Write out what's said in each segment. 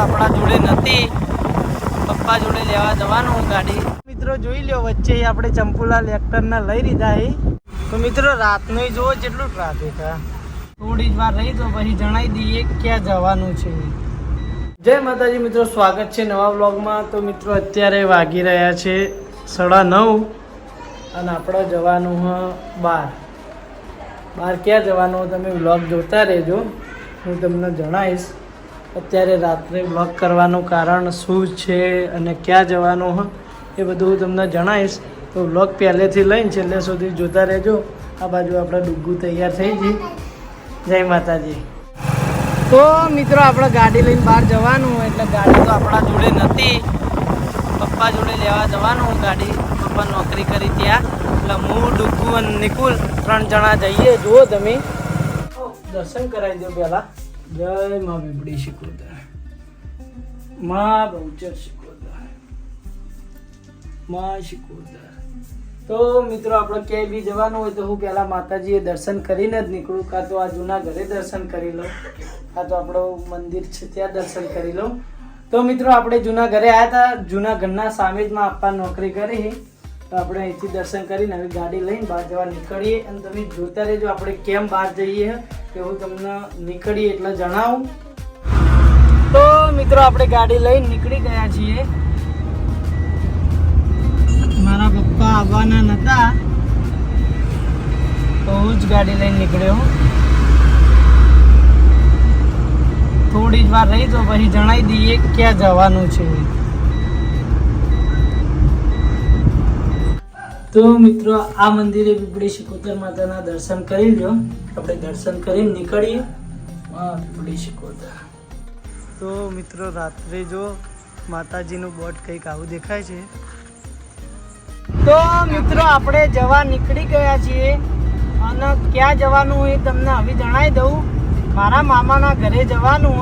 આપણા જોડે નથી. પપ્પા જોડે લેવા જવાનું ગાડી. મિત્રો જોઈ લ્યો વચ્ચે આપણે ચંપુલા લેક્ટરના લઈ લીધા એ. તો મિત્રો રાતનો જોવો જેટલું ટ્રાફિક હા. થોડી જ વાર રહી તો પછી જણાવી દઈએ ક્યાં જવાનું છે. જય માતાજી, મિત્રો સ્વાગત છે નવા વ્લોગમાં. તો મિત્રો અત્યારે વાગી રહ્યા છે સાડા નવ અને આપણે જવાનું હ બાર. બહાર ક્યાં જવાનું તમે વ્લોગ જોતા રહેજો. હું તમને જણાવીશ અત્યારે રાત્રે વ્લોગ કરવાનું કારણ શું છે અને ક્યાં જવાનું હ, એ બધું હું તમને જણાવીશ. તો વ્લોગ પહેલેથી લઈને છેલ્લે સુધી જોતા રહેજો. આ બાજુ આપણે ડુગ્ગુ તૈયાર થઈ ગઈ. જય માતાજી. તો મિત્રો, આપણે ગાડી લઈને બહાર જવાનું, એટલે ગાડી તો આપણા જોડે નથી. પપ્પા જોડે લેવા જવાનું, ગાડી પપ્પા નોકરી કરી ત્યાં. એટલે હું, ડુગ્ગુ અને નિકુલ ત્રણ જણા જઈએ. જુઓ તમે. દર્શન કરાવી દો પહેલા. જય મા બીબડી શિકોદર મા બહુચર શિકોદર મા શિકોદર તો મિત્રો, આપણે ક્યાંય બી જવાનું હોય તો હું પહેલા માતાજીએ દર્શન કરીને જ નીકળું, કાં તો આ જૂના ઘરે દર્શન કરી લઉં, કાં તો આપણું મંદિર છે ત્યાં દર્શન કરી લઉં. તો મિત્રો, આપણે જૂના ઘરે આવ્યા હતા. જૂના ઘરના સામે જ માં આપવા નોકરી કરી. તો આપણે અહીંથી દર્શન કરીને હવે ગાડી લઈને બહાર જવા નીકળીએ. અને તમે જોતા રહેજો, આપણે કેમ બહાર જઈએ કે હું તમને નીકળીએ એટલે જણાવું. તો મિત્રો, આપણે ગાડી લઈને નીકળી ગયા છીએ. મારા પપ્પા આવવાના નતા. તો હું જ ગાડી લઈને નીકળ્યો થોડી જ વાર રહી તો પછી જણાવી દઈએ ક્યાં જવાનું છે. તો મિત્રો, આ મંદિરે પીપળી શિકોતર માતાના દર્શન કરી લો આપણે દર્શન કરીને નીકળીએ. પીપળી શિકોતર તો મિત્રો, રાત્રે જો માતાજીનું બોટ કંઈક આવું દેખાય છે. તો મિત્રો, આપણે જવા નીકળી ગયા છીએ. અને ક્યાં જવાનું એ તમને હવે જણાવી દઉં. મારા મામાના ઘરે જવાનું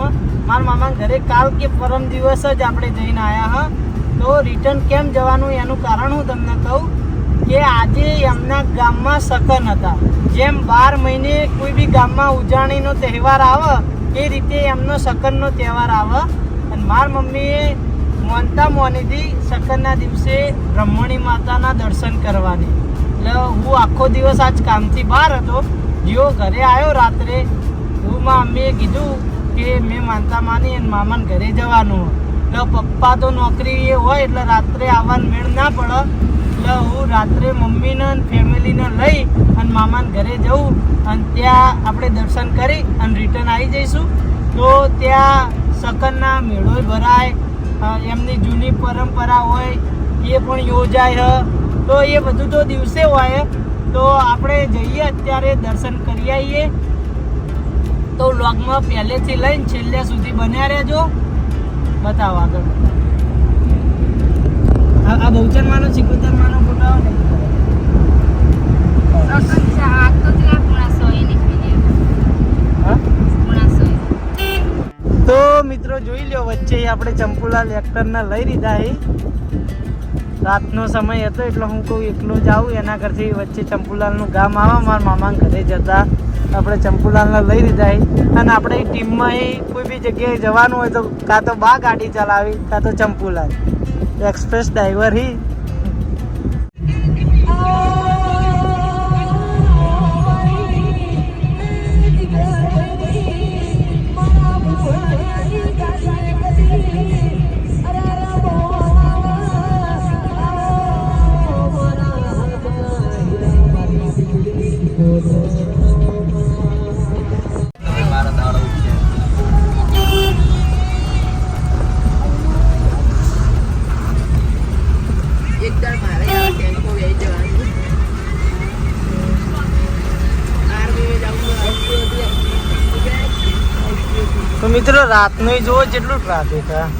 મારા મામાના ઘરે કાલ કે પરમ દિવસ જ આપણે જઈને આવ્યા હા. તો રિટર્ન કેમ જવાનું એનું કારણ હું તમને કહું. કે આજે એમના ગામમાં સકન હતા. જેમ બાર મહિને કોઈ બી ગામમાં ઉજાણીનો તહેવાર આવે, એ રીતે એમનો સકનનો તહેવાર આવે. અને મારા મમ્મીએ મોનતા મોનીથી સકનના દિવસે બ્રહ્મણી માતાના દર્શન કરવાની. એટલે હું આખો દિવસ આજ કામથી બહાર હતો. જેવો ઘરે આવ્યો રાત્રે. હું માં મમ્મીએ કીધું કે મેં માનતા માની અને મામાને ઘરે જવાનું એટલે પપ્પા તો નોકરી એ હોય એટલે રાત્રે આવવાનું મેળ ના પડે. એટલે હું રાત્રે મમ્મીને ફેમિલીને લઈ અને મામાને ઘરે જઉં અને ત્યાં આપણે દર્શન કરી અને રિટર્ન આવી જઈશું. તો ત્યાં સકનના મેળો ભરાય એમની જૂની પરંપરા હોય, એ પણ યોજાય તો એ બધું તો દિવસે હોય. તો આપણે જઈએ અત્યારે દર્શન કરી આવીએ. તો વ્લોગમાં પહેલેથી લઈને છેલ્લે સુધી બન્યા રહેજો. બતાવો આગળ. આ આ બહુચરમાંનો સિકોતરમાંનો ફોટો આવે ને? તો મિત્રો જોઈ લ્યો વચ્ચે આપણે ચંપુલાલ એક્ટરના લઈ લીધા એ રાતનો સમય હતો એટલે હું કહું એકલો આવું. એના કરતી વચ્ચે ચંપુલાલનું ગામ આવે મારા મામા ઘરે જતા આપણે ચંપુલાલને લઈ લીધા અને આપણે ટીમમાં એ કોઈ બી જગ્યાએ જવાનું હોય તો કાં તો બા ગાડી ચલાવી કાં તો ચંપુલાલ. એક્સપ્રેસ ડ્રાઈવર હી તો મિત્રો રાતનો જોવો જેટલું ટ્રાફિક હા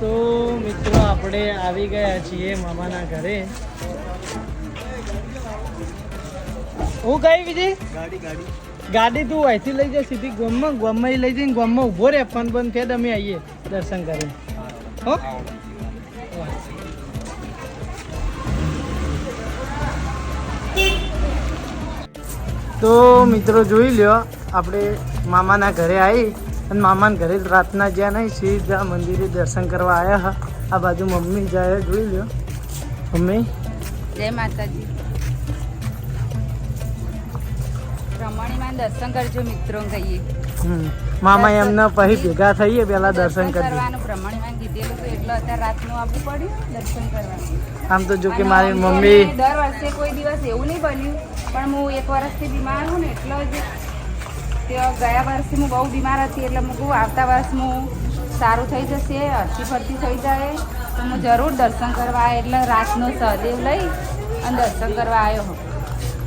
તો મિત્રો આપણે આવી ગયા છીએ મામાના ઘરે. હું કઈ બીજી ગાડી ગાડી ગાડી તું અહીંથી લઈ જા, સીધી ગામમાં ગામમાં લઈ જઈને ગમમાં ઊભો રહે, ફોન બંધ થયા અમે આવીએ દર્શન કરીને. હો? તો મિત્રો જોઈ લ્યો, આપણે મામાના ઘરે આવી અને મામાના ઘરે રાતના જ્યાં નહીં, સીધા મંદિરે દર્શન કરવા આવ્યા આ બાજુ મમ્મી જાય, જોઈ લ્યો. મમ્મી? જય માતાજી. રમણીમાં દર્શન કરજો મિત્રો કહીએ. મામા એમના પછી ભેગા થઈએ પેલા દર્શન કરી કરવાનું રમણીમાં કીધેલું તો એટલે અત્યારે રાતનું આવવું પડ્યું દર્શન કરવાનું. આમ તો જો કે મારી મમ્મી દર વર્ષે કોઈ દિવસ એવું નહીં બન્યું પણ હું એક વર્ષથી બીમાર હું ને એટલો જ તે ગયા વર્ષે હું બહુ બીમાર હતી એટલે હું આવતા વર્ષ હું સારું થઈ જશે હરતી ફરતી થઈ જાય. તો હું જરૂર દર્શન કરવા એટલે રાતનો સહદેવ લઈ અને દર્શન કરવા આવ્યો હું.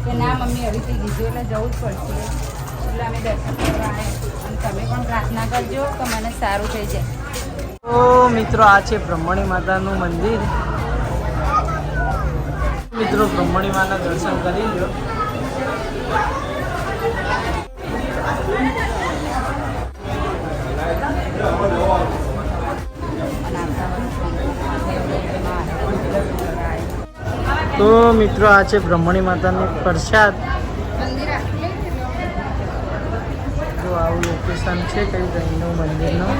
કે ના, મમ્મી, હવે કંઈ દીધું એટલે જવું જ પડશે. એટલે અમે દર્શન કરવા આવ્યા અને તમે પણ પ્રાર્થના કરજો તો મને સારું થઈ જાય. તો મિત્રો, આ છે બ્રહ્મણી માતાનું મંદિર. મિત્રો, બ્રહ્મણી માના દર્શન કરી લો તો મિત્રો આ છે બ્રહ્મણી માતાનો પ્રસાદ. તો આવું લોકેશન છે કઈ જૈનનું મંદિરનું.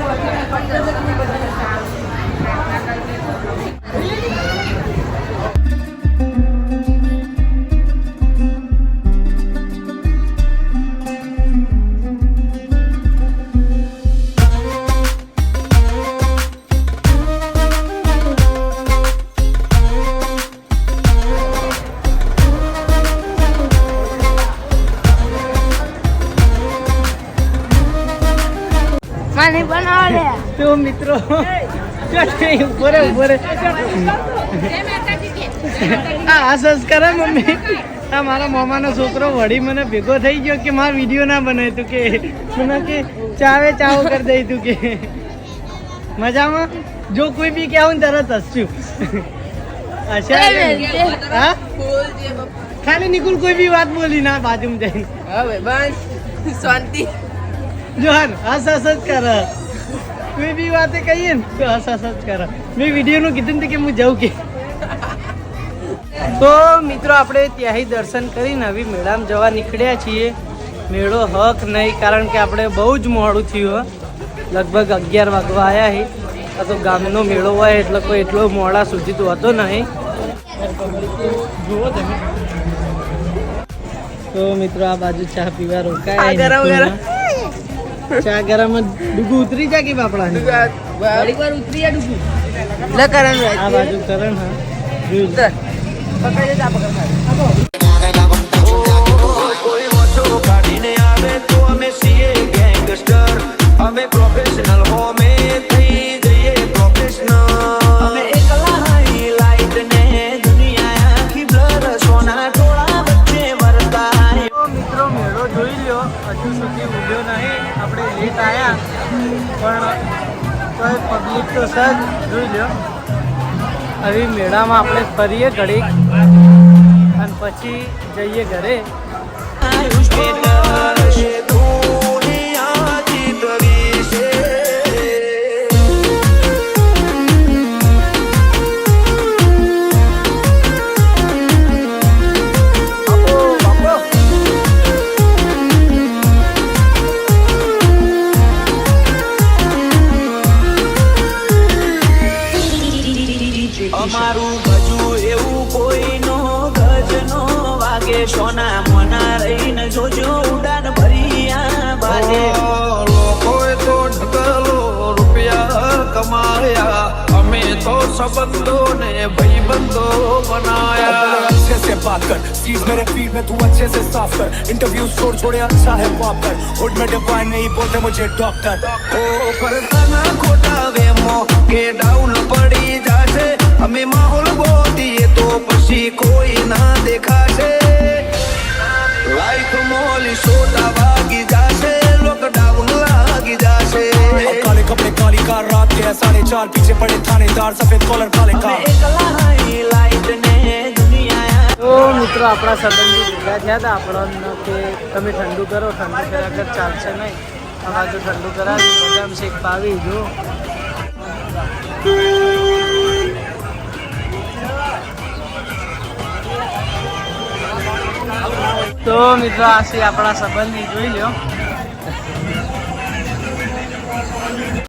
મને બનાવે. તો મિત્રો ઉપર ઉપર આ આ સંસ્કાર મમ્મી. આ મારા મામાનો છોકરો વળી મને ભેગો થઈ ગયો કે મારો વીડિયો ના બને તું કે. મને કે ચાવે ચાવો કરી દઈ તું કે. મજામાં? જો કોઈ બી કે આવું તરત હસ્યું હા? ખાલી નિકુલ કોઈ બી વાત બોલી ના બાજુમાં જઈને. હવે બસ શાંતિ. જો હાર હસ હસ જ કર. કોઈ બી વાતે કહીએ ને તો હસ હસ જ કર. મેં વિડીયોનું કીધું ને કે હું જાઉં કે. તો મિત્રો આપણે ત્યાંથી દર્શન કરીને હવે મેળામાં જવા નીકળ્યા છીએ. મેળો હક નહીં કારણ કે આપણે બહુ જ મોડું થયું હો. લગભગ અગિયાર વાગવા આવ્યા છે આ તો ગામનો મેળો હોય એટલે કોઈ એટલો મોડા સુધી તો હતો નહીં. જુઓ તમે. તો મિત્રો આ બાજુ ચા પીવા રોકાય ગરમ ગરમ. ચા ગરમ જ ઉતરી જાય કે બાપડા વાર ઉતરી જા લે કરણ. આ બાજુ કરણ હા. પકડી જા પકડ તો સર જોઈ લ્યો. હવે મેળામાં આપણે ફરીએ ઘડીક અને પછી જઈએ ઘરે. में तो सबने भाई बंदो बनाया। अच्छे से बात कर सीज मेरे पीठ में तू अच्छे से साफ़ कर। इंटरव्यू छोड़ छोड़े अच्छा है पॉप कर। हुड में डिफाइन नहीं बोलते मुझे डॉक्टर ओ पर तना खोटा वे मो के डाउन पड़ी जासे हमें माहौल बोलिए तो पशी कोई ना देखा से लाइफ मोली सोटा भागी जासे लॉकडाउन लागी जासे काले कपड़े काली कार के साढ़े चार पीछे पड़े थानेदार सफेद कॉलर काले અમે कार એકલા હઈ લાઈટ ને દુનિયા તો મિત્રો આપણા સંબંધી ભેગા થયા હતા આપણને કે તમે ઠંડુ કરો ઠંડુ કર્યા વગર ચાલશે નહીં આ બાજુ ઠંડુ કરાવી બદામ શેક પાવી જો તો મિત્રો આ છે આપણા સંબંધી જોઈ લ્યો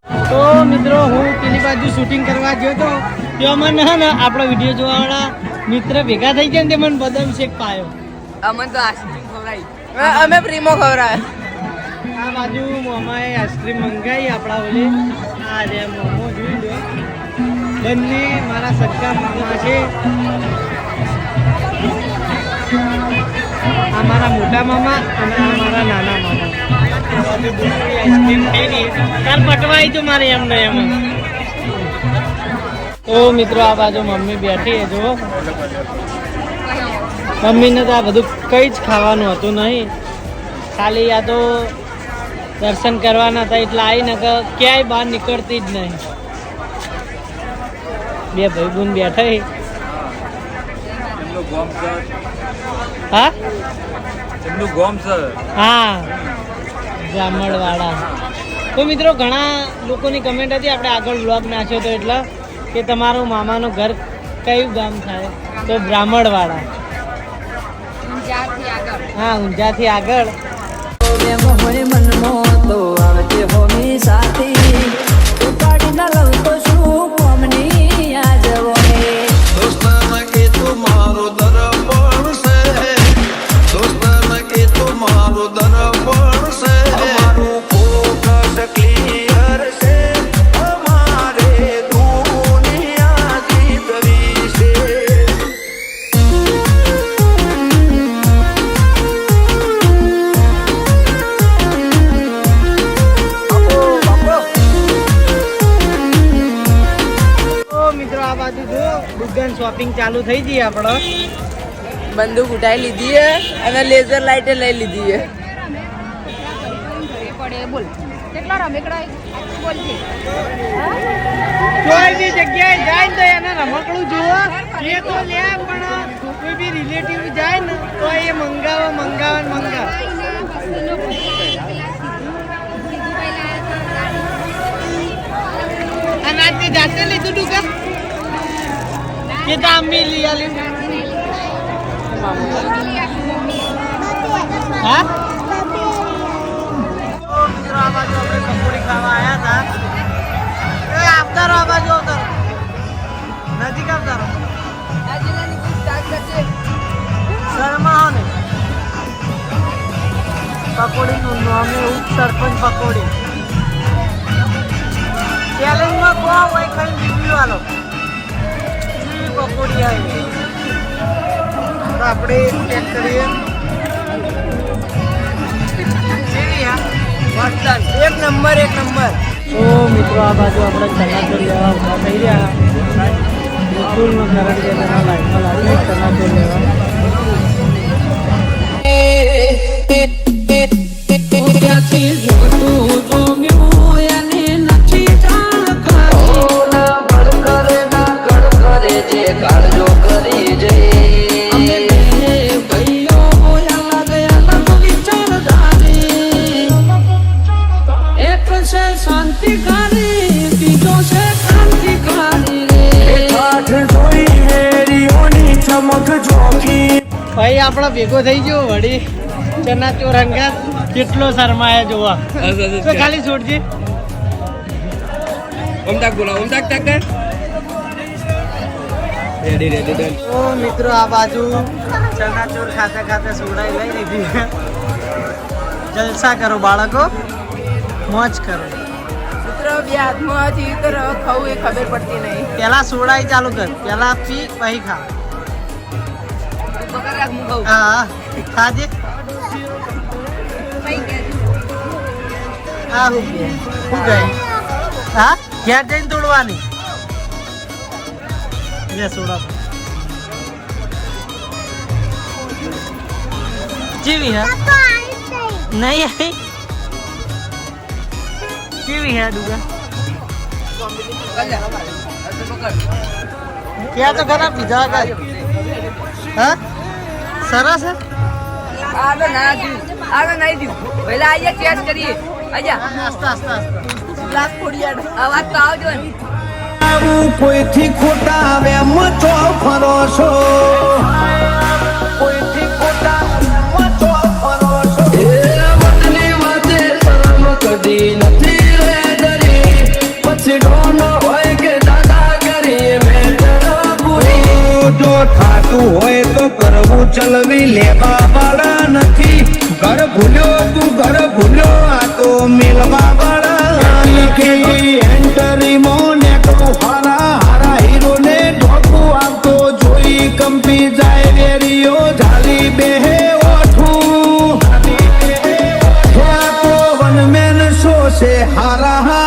તો મિત્રો હું પેલી બાજુ શૂટિંગ કરવા ગયો તો ત્યાં મને હે ને આપણો વીડિયો જોવાવાળા મિત્ર ભેગા થઈ ગયા ને તે મને બદામ શેક પાયો. અમને તો આઈસ્ક્રીમ ખવડાવી. અમે પ્રીમો ખવડાવે આ બાજુ મોમાએ આઈસ્ક્રીમ મંગાવી આપણા ઓલે. આ રે મોમો જોઈ લો. બંને મારા સગા મામા છે. આ મારા મોટા મામા અને આ મારા નાના મામા. કાલ પટવાઈ તો મારે એમ ને એમ. તો મિત્રો આ બાજુ મમ્મી બેઠી છે જો મમ્મીને તો આ બધું કંઈ જ ખાવાનું હતું નહીં. ખાલી આ તો દર્શન કરવાના હતા એટલે આવીને ક્યાંય બહાર નીકળતી જ નહીં. બે ભાઈ બુન બેઠા હા? એમનું હા. બ્રાહ્મણવાળા તો મિત્રો ઘણા લોકોની કમેન્ટ હતી આપણે આગળ બ્લોગ નાખ્યો તો એટલે કે તમારું મામાનું ઘર કયું ગામ થાય? તો બ્રાહ્મણવાળા. હા ઊંઝાથી આગળ. દોસ્તાના થઈ ગઈ આપણો. બંદૂક ઉઠાઈ લીધી છે અને લેઝર લાઇટે લઈ લીધી છે. જગ્યાએ જાય તો એને રમકડું જોવો એ તો લે પણ કોઈ બી રિલેટિવ જાય ને તો એ મંગાવો મંગાવે મંગાવો. અને આજે જાતે લીધું તું આંબી લઈ આલ્યું હા બાજુ આપણે પકોડી ખાવા આવ્યા હતા એ આવતા રહો બાજુ આવતા નજીક આવતા રહો શર્મા ને પકોડી નું નામ એવું સરપંચ પકોડી ચેલેન્જમાં કો હોય આલો કેવી પકોડી આવી તો આપણે ચેક કરીએ. એક નંબર એક નંબર તો મિત્રો આ બાજુ આપણે ચણાચોર લેવા ઊભા થઈ રહ્યા બિલકુલ કે એના લાઈફમાં લાગ્યું ચણાચોર લેવા ભેગો થઈ ગયો વળી ચણાચોર ચોરંગા કેટલો શરમાયા જોવા. તો ખાલી છોડજે. ઓમતાક બોલા ઓમ તાક તાક રેડી રેડી ડન તો મિત્રો આ બાજુ ચણાચોર ખાતે ખાતે સોડાઈ લઈ લીધી જલસા કરો બાળકો. મોજ કરો. મિત્રો બે હાથમાં તો ખાવું એ ખબર પડતી નહીં. પહેલા સોડાઈ ચાલુ કર. પેલા પી પછી ખા હું. ખાજે હા હું ગઈ હું ઘેર જઈને તોડવાની જેવી હે નહીં આવી જીવી હે દુગા ક્યાં તો ખરા બીજા હા સરસ હે? આગળ તો ના થયું આગળ તો નહીં થયું પહેલા આયા ચેક કરીએ. આજા. આસ્તા આસ્તા ગ્લાસ ફોડી અવાજ તો આવજો આવું કોઈથી ખોટા વેમ ચો ફરો છો. શો છે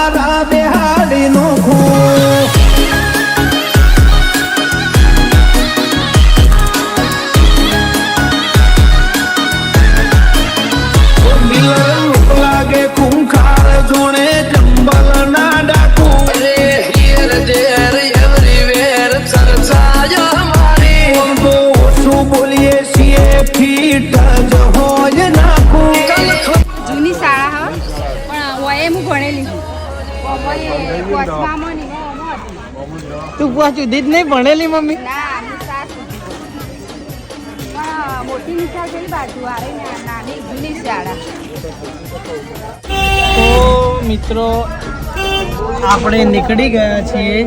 તું જ નહીં ભણેલી મમ્મી? મોટી બાજુ આવે ને નાની જૂની શાળા. તો મિત્રો આપણે નીકળી ગયા છીએ.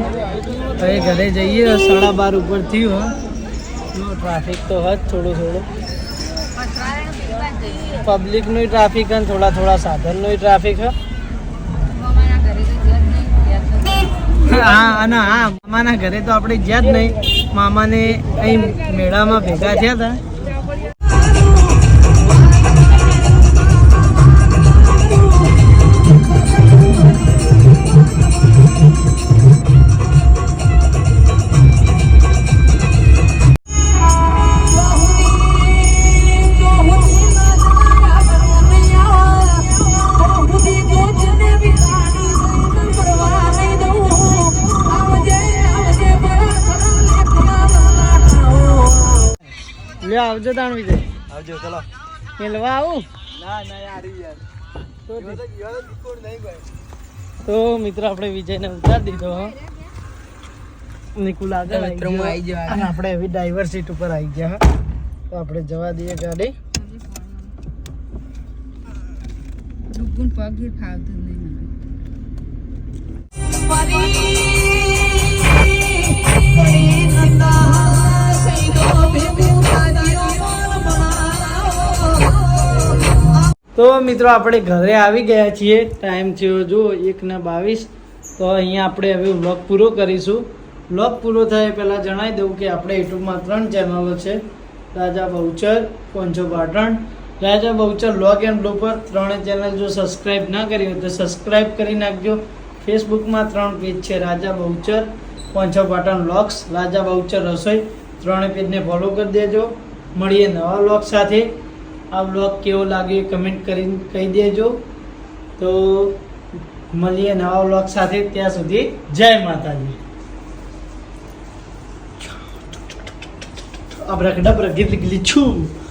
હવે ઘરે જઈએ સાડા બાર ઉપર થયું ટ્રાફિક તો હજ થોડું થોડું. પબ્લિકનું ટ્રાફિક અને થોડા થોડા સાધનનું ટ્રાફિક હ. હા, અને હા મામાના ઘરે તો આપણે જ્યાં જ નહીં, મામાને અહીં મેળામાં ભેગા થયા હતા. આવજો તાણ વિજય આવજો ચલો. મેલવા આવું. ના ના યાર યાર. તો મિત્રો આપણે વિજયને ઉતારી દીધો હો. નિકુલ આગળ આવી મિત્રો, હું આવી ગયો અને આપણે એવી ડ્રાઈવર સીટ ઉપર આવી ગયા હા. તો આપણે જવા દઈએ ગાડી. પગ ફાવતું નહીં મને. તો મિત્રો આપણે ઘરે આવી ગયા છીએ. ટાઈમ થયો જો એક ને બાવીસ. તો અહીંયા આપણે હવે વ્લોગ પૂરો કરીશું. વ્લોગ પૂરો થાય પહેલાં જણાવી દઉં કે આપણે યુટ્યુબમાં ત્રણ ચેનલો છે. Raja Bahuchar કોંચો Patan. Raja Bahuchar vlog and blog પર ત્રણે ચેનલ જો સબસ્ક્રાઈબ ના કરી હોય તો સબસ્ક્રાઈબ કરી નાખજો. ફેસબુકમાં ત્રણ પેજ છે, રાજા બહુચર કોંચો પાટણ વ્લોગ્સ રાજા બહુચર રસોઈ. ત્રણે પેજને ફોલો કરી દેજો. મળીએ નવા વ્લોગ સાથે. આ બ્લોગ કેવો લાગ્યો કમેન્ટ કરીને કહી દેજો. તો મળીએ નવા બ્લોગ સાથે ત્યાં સુધી જય માતાજી. અબરકડબરક ગીત ગીલી છું